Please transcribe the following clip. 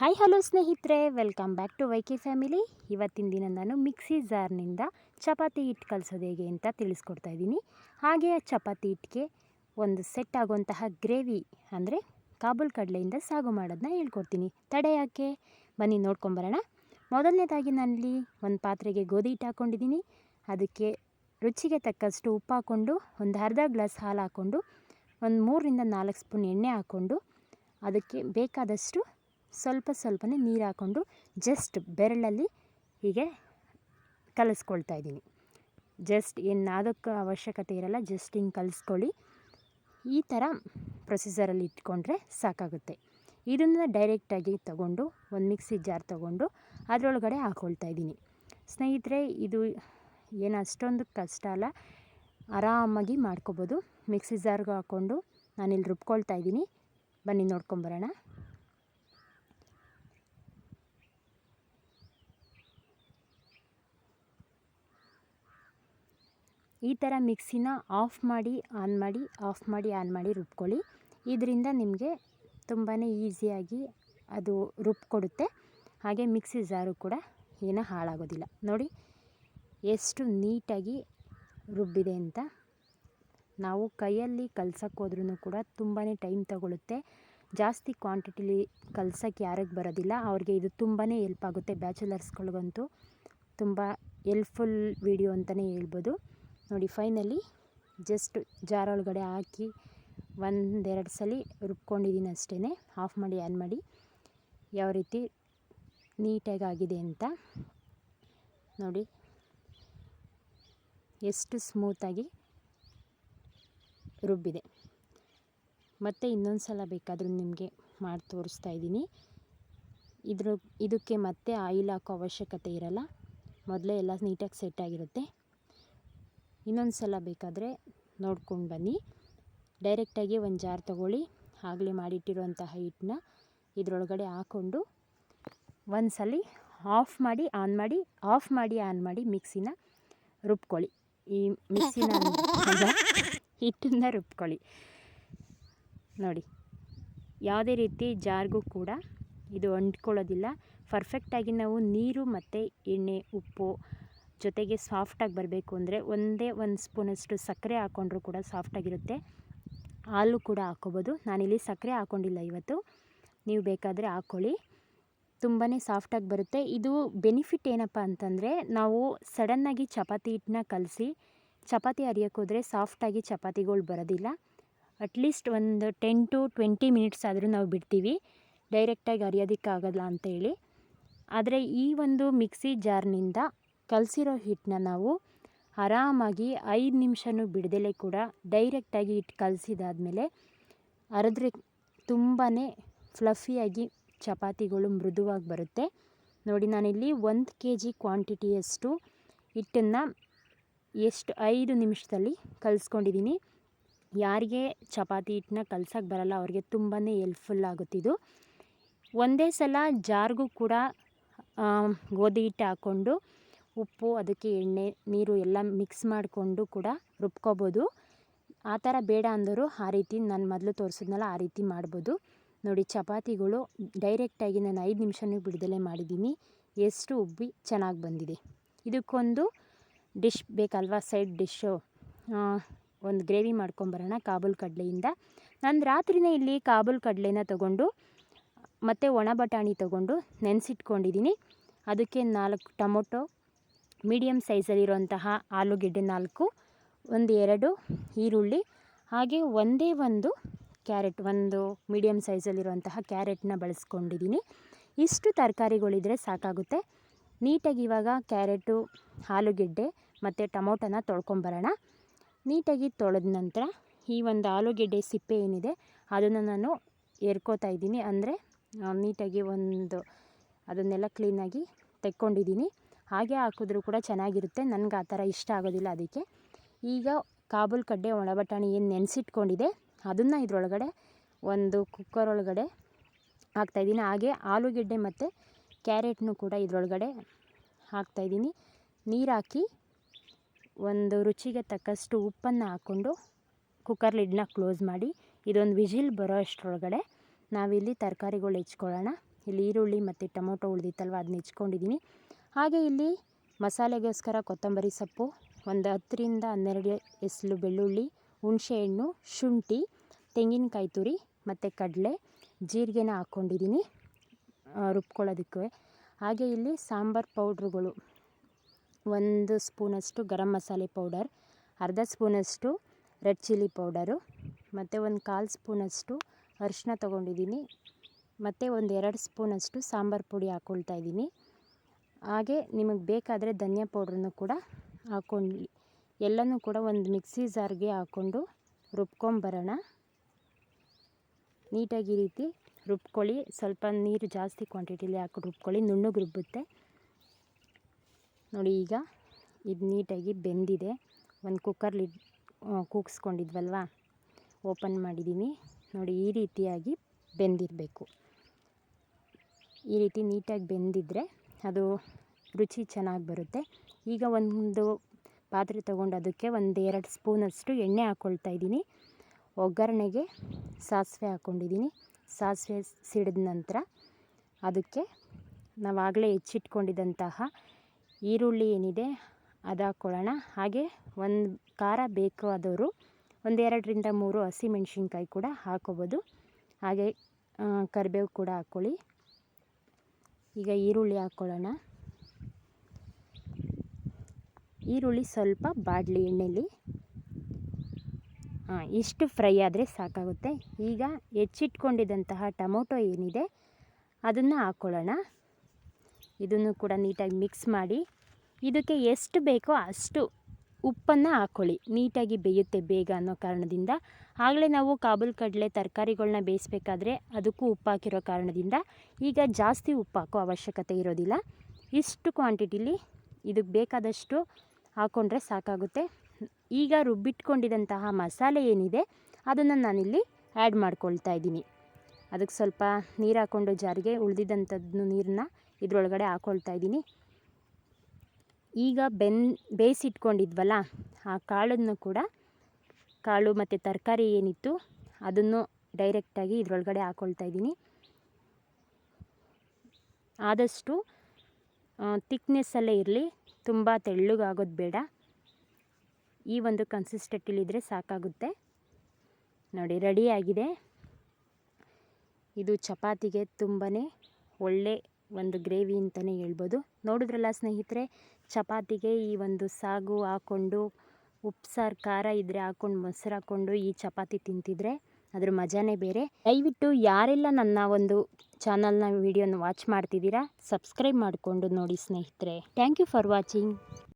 Hi hello ಸ್ನೇಹಿತರೆ. Welcome back to Y K family ಇವತ್ತಿನ ದಿನ ನಾನು ಮಿಕ್ಸಿ ಜಾರ್ನಿಂದ ಚಪಾತಿ ಹಿಟ್ಟು ಕಲಿಸೋದು ಹೇಗೆ ಅಂತ ತಿಳಿಸ್ಕೊಡ್ತಾ ಇದ್ದೀನಿ. ಹಾಗೆ ಆ ಚಪಾತಿ ಹಿಟ್ಟಿಗೆ ಒಂದು ಸೆಟ್ ಆಗುವಂತಹ ಗ್ರೇವಿ ಅಂದರೆ ಕಾಬೂಲ್ ಕಡಲೆಯಿಂದ ಸಾಗು ಮಾಡೋದನ್ನ ಹೇಳ್ಕೊಡ್ತೀನಿ. ತಡೆ ಯಾಕೆ? ಬನ್ನಿ ನೋಡ್ಕೊಂಬರೋಣ ಮೊದಲನೇದಾಗಿ ನಾನಿಲ್ಲಿ ಒಂದು ಪಾತ್ರೆಗೆ ಗೋಧಿ ಹಿಟ್ಟು ಹಾಕ್ಕೊಂಡಿದ್ದೀನಿ. ಅದಕ್ಕೆ ರುಚಿಗೆ ತಕ್ಕಷ್ಟು ಉಪ್ಪು ಹಾಕ್ಕೊಂಡು, ಒಂದು ಅರ್ಧ ಗ್ಲಾಸ್ ಹಾಲು ಹಾಕ್ಕೊಂಡು, ಒಂದು ಮೂರರಿಂದ ನಾಲ್ಕು ಸ್ಪೂನ್ ಎಣ್ಣೆ ಹಾಕ್ಕೊಂಡು, ಅದಕ್ಕೆ ಬೇಕಾದಷ್ಟು ಸ್ವಲ್ಪ ಸ್ವಲ್ಪನೇ ನೀರು ಹಾಕ್ಕೊಂಡು ಜಸ್ಟ್ ಬೆರಳಲ್ಲಿ ಹೀಗೆ ಕಲಿಸ್ಕೊಳ್ತಾ ಇದ್ದೀನಿ. ಜಸ್ಟ್ ಏನು ನಾದಕ್ಕೆ ಅವಶ್ಯಕತೆ ಇರಲ್ಲ ಜಸ್ಟ್ ಹಿಂಗೆ ಕಲಿಸ್ಕೊಳ್ಳಿ. ಈ ಥರ ಪ್ರೊಸೀಜರಲ್ಲಿ ಇಟ್ಕೊಂಡ್ರೆ ಸಾಕಾಗುತ್ತೆ. ಇದನ್ನು ಡೈರೆಕ್ಟಾಗಿ ತಗೊಂಡು, ಒಂದು ಮಿಕ್ಸಿ ಜಾರ್ ತಗೊಂಡು ಅದರೊಳಗಡೆ ಹಾಕ್ಕೊಳ್ತಾ ಇದ್ದೀನಿ. ಸ್ನೇಹಿತರೆ, ಇದು ಏನು ಅಷ್ಟೊಂದು ಕಷ್ಟ ಅಲ್ಲ, ಆರಾಮಾಗಿ ಮಾಡ್ಕೋಬೋದು. ಮಿಕ್ಸಿ ಜಾರ್ಗೆ ಹಾಕ್ಕೊಂಡು ನಾನಿಲ್ಲಿ ರುಬ್ಕೊಳ್ತಾ ಇದ್ದೀನಿ. ಬನ್ನಿ ನೋಡ್ಕೊಂಬರೋಣ ಈ ಥರ ಮಿಕ್ಸಿನ ಆಫ್ ಮಾಡಿ, ಆನ್ ಮಾಡಿ, ಆಫ್ ಮಾಡಿ, ಆನ್ ಮಾಡಿ ರುಬ್ಕೊಳ್ಳಿ. ಇದರಿಂದ ನಿಮಗೆ ತುಂಬಾ ಈಸಿಯಾಗಿ ಅದು ರುಬ್ಕೊಡುತ್ತೆ. ಹಾಗೆ ಮಿಕ್ಸಿ ಜಾರು ಕೂಡ ಏನೂ ಹಾಳಾಗೋದಿಲ್ಲ. ನೋಡಿ, ಎಷ್ಟು ನೀಟಾಗಿ ರುಬ್ಬಿದೆ ಅಂತ. ನಾವು ಕೈಯಲ್ಲಿ ಕಲ್ಸೋಕ್ಕೋದ್ರೂ ಕೂಡ ತುಂಬಾ ಟೈಮ್ ತಗೊಳುತ್ತೆ. ಜಾಸ್ತಿ ಕ್ವಾಂಟಿಟಿಲಿ ಕಲ್ಸೋಕ್ಕೆ ಯಾರಿಗೆ ಬರೋದಿಲ್ಲ. ಅವ್ರಿಗೆ ಇದು ತುಂಬಾ ಎಲ್ಪ್ ಆಗುತ್ತೆ. ಬ್ಯಾಚುಲರ್ಸ್ಗಳಿಗಂತೂ ತುಂಬ ಎಲ್ಪ್ಫುಲ್ ವಿಡಿಯೋ ಅಂತಲೇ ಹೇಳ್ಬೋದು. ನೋಡಿ ಫೈನಲಿ ಜಸ್ಟ್ ಜಾರ್ ಒಳಗಡೆ ಹಾಕಿ ಒಂದೆರಡು ಸಲ ರುಬ್ಕೊಂಡಿದ್ದೀನಿ ಅಷ್ಟೇ ಆಫ್ ಮಾಡಿ ಆನ್ ಮಾಡಿ ಯಾವ ರೀತಿ ನೀಟಾಗಿ ಆಗಿದೆ ಅಂತ ನೋಡಿ. ಎಷ್ಟು ಸ್ಮೂತಾಗಿ ರುಬ್ಬಿದೆ. ಮತ್ತು ಇನ್ನೊಂದು ಸಲ ಬೇಕಾದರೂ ನಿಮಗೆ ಮಾಡಿ ತೋರಿಸ್ತಾ ಇದ್ದೀನಿ. ಇದ್ರ, ಇದಕ್ಕೆ ಮತ್ತೆ ಆಯಿಲ್ ಹಾಕೋ ಅವಶ್ಯಕತೆ ಇರಲ್ಲ. ಮೊದಲೇ ಎಲ್ಲ ನೀಟಾಗಿ ಸೆಟ್ ಆಗಿರುತ್ತೆ. ಇನ್ನೊಂದು ಸಲ ಬೇಕಾದರೆ ನೋಡ್ಕೊಂಡು ಬನ್ನಿ. ಡೈರೆಕ್ಟಾಗಿ ಒಂದು ಜಾರ್ ತೊಗೊಳ್ಳಿ. ಆಗಲೇ ಮಾಡಿಟ್ಟಿರುವಂತಹ ಹಿಟ್ಟನ್ನ ಇದರೊಳಗಡೆ ಹಾಕ್ಕೊಂಡು ಒಂದು ಸಲ ಆಫ್ ಮಾಡಿ, ಆನ್ ಮಾಡಿ, ಆಫ್ ಮಾಡಿ, ಆನ್ ಮಾಡಿ ಮಿಕ್ಸಿನ ರುಬ್ಕೊಳ್ಳಿ. ಈ ಮಿಕ್ಸಿನ ಹಿಟ್ಟನ್ನ ರುಬ್ಕೊಳ್ಳಿ. ನೋಡಿ, ಯಾವುದೇ ರೀತಿ ಜಾರ್ಗೂ ಕೂಡ ಇದು ಅಂಟ್ಕೊಳ್ಳೋದಿಲ್ಲ. ಪರ್ಫೆಕ್ಟಾಗಿ ನಾವು ನೀರು ಮತ್ತು ಎಣ್ಣೆ, ಉಪ್ಪು ಜೊತೆಗೆ ಸಾಫ್ಟಾಗಿ ಬರಬೇಕು ಅಂದರೆ ಒಂದೇ ಒಂದು ಸ್ಪೂನಷ್ಟು ಸಕ್ಕರೆ ಹಾಕ್ಕೊಂಡ್ರೂ ಕೂಡ ಸಾಫ್ಟಾಗಿರುತ್ತೆ. ಹಾಲು ಕೂಡ ಹಾಕ್ಕೋಬೋದು. ನಾನಿಲ್ಲಿ ಸಕ್ಕರೆ ಹಾಕ್ಕೊಂಡಿಲ್ಲ ಇವತ್ತು. ನೀವು ಬೇಕಾದರೆ ಹಾಕ್ಕೊಳ್ಳಿ. ತುಂಬಾ ಸಾಫ್ಟಾಗಿ ಬರುತ್ತೆ. ಇದು ಬೆನಿಫಿಟ್ ಏನಪ್ಪ ಅಂತಂದರೆ ನಾವು ಸಡನ್ನಾಗಿ ಚಪಾತಿ ಹಿಟ್ಟನ್ನ ಕಲಸಿ ಚಪಾತಿ ಅರಿಯೋಕ್ಕೋದ್ರೆ ಸಾಫ್ಟಾಗಿ ಚಪಾತಿಗಳು ಬರೋದಿಲ್ಲ. ಅಟ್ಲೀಸ್ಟ್ ಒಂದು ಟೆನ್ ಟು ಟ್ವೆಂಟಿ ಮಿನಿಟ್ಸ್ ಆದರೂ ನಾವು ಬಿಡ್ತೀವಿ. ಡೈರೆಕ್ಟಾಗಿ ಅರಿಯೋದಕ್ಕಾಗಲ್ಲ ಅಂತ ಹೇಳಿ ಆದರೆ ಈ ಒಂದು ಮಿಕ್ಸಿ ಜಾರ್ನಿಂದ ಕಲಸಿರೋ ಹಿಟ್ಟನ್ನ ನಾವು ಆರಾಮಾಗಿ ಐದು ನಿಮಿಷನೂ ಬಿಡದಲೇ ಕೂಡ ಡೈರೆಕ್ಟಾಗಿ ಹಿಟ್ಟು ಕಲಸಿದಾದ್ಮೇಲೆ ಅರೆದ್ರೆ ತುಂಬಾ ಫ್ಲಫಿಯಾಗಿ ಚಪಾತಿಗಳು ಮೃದುವಾಗಿ ಬರುತ್ತೆ. ನೋಡಿ, ನಾನಿಲ್ಲಿ ಒಂದು ಕೆ ಜಿ ಕ್ವಾಂಟಿಟಿಯಷ್ಟು ಹಿಟ್ಟನ್ನು ಎಷ್ಟು ಐದು ನಿಮಿಷದಲ್ಲಿ ಕಲಿಸ್ಕೊಂಡಿದ್ದೀನಿ. ಯಾರಿಗೆ ಚಪಾತಿ ಹಿಟ್ಟನ್ನ ಕಲ್ಸೋಕ್ಕೆ ಬರಲ್ಲ, ಅವ್ರಿಗೆ ತುಂಬಾ ಹೆಲ್ಪ್ಫುಲ್ ಆಗುತ್ತಿದ್ದು ಒಂದೇ ಸಲ ಜಾರ್ಗೂ ಕೂಡ ಗೋಧಿ ಹಿಟ್ಟು ಹಾಕ್ಕೊಂಡು ಉಪ್ಪು, ಅದಕ್ಕೆ ಎಣ್ಣೆ, ನೀರು ಎಲ್ಲ ಮಿಕ್ಸ್ ಮಾಡಿಕೊಂಡು ಕೂಡ ರುಬ್ಕೋಬೋದು. ಆ ಥರ ಬೇಡ ಅಂದರು ಆ ರೀತಿ ನಾನು ಮೊದಲು ತೋರಿಸಿದ್ನಲ್ಲ ಆ ರೀತಿ ಮಾಡ್ಬೋದು. ನೋಡಿ ಚಪಾತಿಗಳು ಡೈರೆಕ್ಟಾಗಿ ನಾನು ಐದು ನಿಮಿಷನೂ ಬಿಡ್ದಲೇ ಮಾಡಿದ್ದೀನಿ. ಎಷ್ಟು ಉಬ್ಬಿ ಚೆನ್ನಾಗಿ ಬಂದಿದೆ. ಇದಕ್ಕೊಂದು ಡಿಶ್ ಬೇಕಲ್ವಾ ಸೈಡ್ ಡಿಶ್ಶು ಒಂದು ಗ್ರೇವಿ ಮಾಡ್ಕೊಂಬರೋಣ ಕಾಬೂಲ್ ಕಡಲೆಯಿಂದ. ನಾನು ರಾತ್ರಿನೇ ಇಲ್ಲಿ ಕಾಬೂಲ್ ಕಡಲೆನ ತಗೊಂಡು, ಮತ್ತು ಒಣ ಬಟಾಣಿ ತೊಗೊಂಡು ನೆನೆಸಿಟ್ಕೊಂಡಿದ್ದೀನಿ. ಅದಕ್ಕೆ ನಾಲ್ಕು ಟೊಮೊಟೊ ಮೀಡಿಯಮ್ ಸೈಜಲ್ಲಿರುವಂತಹ ಆಲೂಗೆಡ್ಡೆ ನಾಲ್ಕು, ಒಂದು ಎರಡು ಈರುಳ್ಳಿ, ಹಾಗೆ ಒಂದೇ ಒಂದು ಕ್ಯಾರೆಟ್, ಒಂದು ಮೀಡಿಯಮ್ ಸೈಜಲ್ಲಿರುವಂತಹ ಕ್ಯಾರೆಟ್ನ ಬಳಸ್ಕೊಂಡಿದ್ದೀನಿ. ಇಷ್ಟು ತರಕಾರಿಗಳಿದ್ರೆ ಸಾಕಾಗುತ್ತೆ. ನೀಟಾಗಿ ಇವಾಗ ಕ್ಯಾರೆಟು, ಆಲೂಗೆಡ್ಡೆ ಮತ್ತು ಟೊಮೊಟೊನ ತೊಳ್ಕೊಂಬರೋಣ. ನೀಟಾಗಿ ತೊಳೆದ ನಂತರ ಈ ಒಂದು ಆಲೂಗೆಡ್ಡೆ ಸಿಪ್ಪೆ ಏನಿದೆ ಅದನ್ನು ನಾನು ಎರ್ಕೋತಾ ಇದ್ದೀನಿ. ಅಂದರೆ ನೀಟಾಗಿ ಒಂದು ಅದನ್ನೆಲ್ಲ ಕ್ಲೀನಾಗಿ ತೆಕ್ಕೊಂಡಿದ್ದೀನಿ. ಹಾಗೆ ಹಾಕಿದ್ರೂ ಕೂಡ ಚೆನ್ನಾಗಿರುತ್ತೆ. ನನಗೆ ಆ ಥರ ಇಷ್ಟ ಆಗೋದಿಲ್ಲ ಅದಕ್ಕೆ. ಈಗ ಕಾಬೂಲ್ ಕಡ್ಡೆ ಒಣ ಬಟಾಣಿ ಏನು ನೆನೆಸಿಟ್ಕೊಂಡಿದೆ, ಅದನ್ನು ಇದರೊಳಗಡೆ ಒಂದು ಕುಕ್ಕರ್ ಒಳಗಡೆ ಹಾಕ್ತಾಯಿದ್ದೀನಿ ಹಾಗೆ ಆಲೂಗೆಡ್ಡೆ ಮತ್ತು ಕ್ಯಾರೆಟ್ನು ಕೂಡ ಇದರೊಳಗಡೆ ಹಾಕ್ತಾಯಿದ್ದೀನಿ ನೀರು ಹಾಕಿ ಒಂದು ರುಚಿಗೆ ತಕ್ಕಷ್ಟು ಉಪ್ಪನ್ನು ಹಾಕ್ಕೊಂಡು ಕುಕ್ಕರ್ ಲಿಡ್ನ ಕ್ಲೋಸ್ ಮಾಡಿ, ಇದೊಂದು ವಿಜಿಲ್ ಬರೋ ಅಷ್ಟರೊಳಗಡೆ ನಾವಿಲ್ಲಿ ತರಕಾರಿಗಳು ಹೆಚ್ಕೊಳ್ಳೋಣ. ಇಲ್ಲಿ ಈರುಳ್ಳಿ ಮತ್ತು ಟೊಮೊಟೊ ಉಳಿದಿತ್ತಲ್ವ ಅದನ್ನ ಹೆಚ್ಕೊಂಡಿದ್ದೀನಿ. ಹಾಗೆ ಇಲ್ಲಿ ಮಸಾಲೆಗೋಸ್ಕರ ಕೊತ್ತಂಬರಿ ಸೊಪ್ಪು, ಒಂದು ಹತ್ತರಿಂದ ಹನ್ನೆರಡು ಎಸಳು ಬೆಳ್ಳುಳ್ಳಿ ಹುಣಸೆಹಣ್ಣು ಶುಂಠಿ, ತೆಂಗಿನಕಾಯಿ ತುರಿ ಮತ್ತು ಕಡಲೆ ಜೀರಿಗೆನ ಹಾಕ್ಕೊಂಡಿದ್ದೀನಿ ರುಬ್ಕೊಳ್ಳೋದಕ್ಕೆ. ಹಾಗೆ ಇಲ್ಲಿ ಸಾಂಬಾರು ಪೌಡ್ರುಗಳು, ಒಂದು ಸ್ಪೂನಷ್ಟು ಗರಂ ಮಸಾಲೆ ಪೌಡರ್, ಅರ್ಧ ಸ್ಪೂನಷ್ಟು ರೆಡ್ ಚಿಲ್ಲಿ ಪೌಡರು, ಮತ್ತು ಒಂದು ಕಾಲು ಸ್ಪೂನಷ್ಟು ಅರಿಶಿನ ತೊಗೊಂಡಿದ್ದೀನಿ ಮತ್ತು ಒಂದು ಎರಡು ಸ್ಪೂನಷ್ಟು ಸಾಂಬಾರು ಪುಡಿ ಹಾಕ್ಕೊಳ್ತಾ ಇದ್ದೀನಿ ಹಾಗೆ ನಿಮಗೆ ಬೇಕಾದರೆ ಧನಿಯಾ ಪೌಡ್ರನ್ನು ಕೂಡ ಹಾಕ್ಕೊಂಡು ಎಲ್ಲನೂ ಕೂಡ ಒಂದು ಮಿಕ್ಸಿ ಜಾರ್ಗೆ ಹಾಕ್ಕೊಂಡು ರುಬ್ಕೊಂಬರೋಣ. ನೀಟಾಗಿ ರೀತಿ ರುಬ್ಕೊಳ್ಳಿ. ಸ್ವಲ್ಪ ನೀರು ಜಾಸ್ತಿ ಕ್ವಾಂಟಿಟಿಲಿ ಹಾಕಿ ರುಬ್ಕೊಳ್ಳಿ. ನುಣ್ಣಗೆ ರುಬ್ಬುತ್ತೆ. ನೋಡಿ ಈಗ ಇದು ನೀಟಾಗಿ ಬೆಂದಿದೆ. ಒಂದು ಕುಕ್ಕರ್ಲಿ ಕೂಗಿಸ್ಕೊಂಡಿದ್ವಲ್ವ? ಓಪನ್ ಮಾಡಿದ್ದೀನಿ. ನೋಡಿ ಈ ರೀತಿಯಾಗಿ ಬೆಂದಿರಬೇಕು. ಈ ರೀತಿ ನೀಟಾಗಿ ಬೆಂದಿದ್ದರೆ ಅದು ರುಚಿ ಚೆನ್ನಾಗಿ ಬರುತ್ತೆ. ಈಗ ಒಂದು ಪಾತ್ರೆ ತಗೊಂಡು ಅದಕ್ಕೆ ಒಂದು ಎರಡು ಸ್ಪೂನಷ್ಟು ಎಣ್ಣೆ ಹಾಕ್ಕೊಳ್ತಾ ಇದ್ದೀನಿ. ಒಗ್ಗರಣೆಗೆ ಸಾಸಿವೆ ಹಾಕ್ಕೊಂಡಿದ್ದೀನಿ ಸಾಸಿವೆ ಸಿಡಿದ ನಂತರ ಅದಕ್ಕೆ ನಾವಾಗಲೇ ಹೆಚ್ಚಿಟ್ಕೊಂಡಿದ್ದಂತಹ ಈರುಳ್ಳಿ ಏನಿದೆ ಅದು ಹಾಕ್ಕೊಳ್ಳೋಣ ಹಾಗೆ ಒಂದು ಖಾರ ಬೇಕು ಆದವರು ಒಂದೆರಡರಿಂದ ಮೂರು ಹಸಿಮೆಣ್ಸಿನ್ಕಾಯಿ ಕೂಡ ಹಾಕೋಬೋದು. ಹಾಗೆ ಕರಿಬೇವು ಕೂಡ ಹಾಕ್ಕೊಳ್ಳಿ ಈಗ ಈರುಳ್ಳಿ ಹಾಕ್ಕೊಳ್ಳೋಣ. ಈರುಳ್ಳಿ ಸ್ವಲ್ಪ ಬಾಡಲಿ ಎಣ್ಣೆಲಿ. ಹಾಂ, ಇಷ್ಟು ಫ್ರೈ ಆದರೆ ಸಾಕಾಗುತ್ತೆ. ಈಗ ಹೆಚ್ಚಿಟ್ಕೊಂಡಿದ್ದಂತಹ ಟೊಮೊಟೊ ಏನಿದೆ, ಅದನ್ನು ಹಾಕ್ಕೊಳ್ಳೋಣ. ಇದನ್ನು ಕೂಡ ನೀಟಾಗಿ ಮಿಕ್ಸ್ ಮಾಡಿ. ಇದಕ್ಕೆ ಎಷ್ಟು ಬೇಕೋ ಅಷ್ಟು ಉಪ್ಪನ್ನು ಹಾಕ್ಕೊಳ್ಳಿ ನೀಟಾಗಿ ಬೇಯುತ್ತೆ ಬೇಗ ಅನ್ನೋ ಕಾರಣದಿಂದ. ಆಗಲೇ ನಾವು ಕಾಬೂಲ್ ಕಡಲೆ ತರಕಾರಿಗಳನ್ನ ಬೇಯಿಸ್ಬೇಕಾದ್ರೆ ಅದಕ್ಕೂ ಉಪ್ಪು ಹಾಕಿರೋ ಕಾರಣದಿಂದ ಈಗ ಜಾಸ್ತಿ ಉಪ್ಪು ಹಾಕೋ ಅವಶ್ಯಕತೆ ಇರೋದಿಲ್ಲ. ಇಷ್ಟು ಕ್ವಾಂಟಿಟಿಲಿ ಇದಕ್ಕೆ ಬೇಕಾದಷ್ಟು ಹಾಕ್ಕೊಂಡ್ರೆ ಸಾಕಾಗುತ್ತೆ. ಈಗ ರುಬ್ಬಿಟ್ಕೊಂಡಿದ್ದಂತಹ ಮಸಾಲೆ ಏನಿದೆ ಅದನ್ನು ನಾನಿಲ್ಲಿ ಆ್ಯಡ್ ಮಾಡ್ಕೊಳ್ತಾ ಇದ್ದೀನಿ. ಅದಕ್ಕೆ ಸ್ವಲ್ಪ ನೀರು ಹಾಕ್ಕೊಂಡು ಜಾರಿಗೆ ಉಳಿದಿದ್ದಂಥದ್ದು ನೀರನ್ನ ಇದರೊಳಗಡೆ ಹಾಕ್ಕೊಳ್ತಾ ಇದ್ದೀನಿ. ಈಗ ಬೆನ್, ಬೇಯಿಸಿಟ್ಕೊಂಡಿದ್ವಲ್ಲ, ಆ ಕಾಳನ್ನು ಕೂಡ ಕಾಳು ಮತ್ತು ತರಕಾರಿ ಏನಿತ್ತು ಅದನ್ನು ಡೈರೆಕ್ಟಾಗಿ ಇದರೊಳಗಡೆ ಹಾಕ್ಕೊಳ್ತಾ ಇದ್ದೀನಿ. ಆದಷ್ಟು ತಿಕ್ನೆಸ್ಸಲ್ಲೇ ಇರಲಿ, ತುಂಬ ತೆಳ್ಳಗಾಗೋದು ಬೇಡ. ಈ ಒಂದು ಕನ್ಸಿಸ್ಟೆಂಟಿಲಿದ್ದರೆ ಸಾಕಾಗುತ್ತೆ. ನೋಡಿ ರೆಡಿಯಾಗಿದೆ ಇದು ಚಪಾತಿಗೆ ತುಂಬಾ ಒಳ್ಳೆ ಒಂದು ಗ್ರೇವಿ ಅಂತಲೇ ಹೇಳ್ಬೋದು. ನೋಡಿದ್ರಲ್ಲ ಸ್ನೇಹಿತರೆ ಚಪಾತಿಗೆ ಈ ಒಂದು ಸಾಗು ಹಾಕ್ಕೊಂಡು ಉಪ್ಸಾರು ಸಾರು, ಖಾರ ಇದ್ದರೆ ಹಾಕ್ಕೊಂಡು ಮೊಸರು ಹಾಕ್ಕೊಂಡು ಈ ಚಪಾತಿ ತಿಂತಿದ್ರೆ ಅದ್ರ ಮಜಾನೇ ಬೇರೆ. ದಯವಿಟ್ಟು ಯಾರೆಲ್ಲ ನನ್ನ ಒಂದು ಚಾನಲ್ನ ವಿಡಿಯೋನ ವಾಚ್ ಮಾಡ್ತಿದ್ದೀರಾ, ಸಬ್ಸ್ಕ್ರೈಬ್ ಮಾಡಿಕೊಂಡು ನೋಡಿ ಸ್ನೇಹಿತರೆ. Thank you for watching.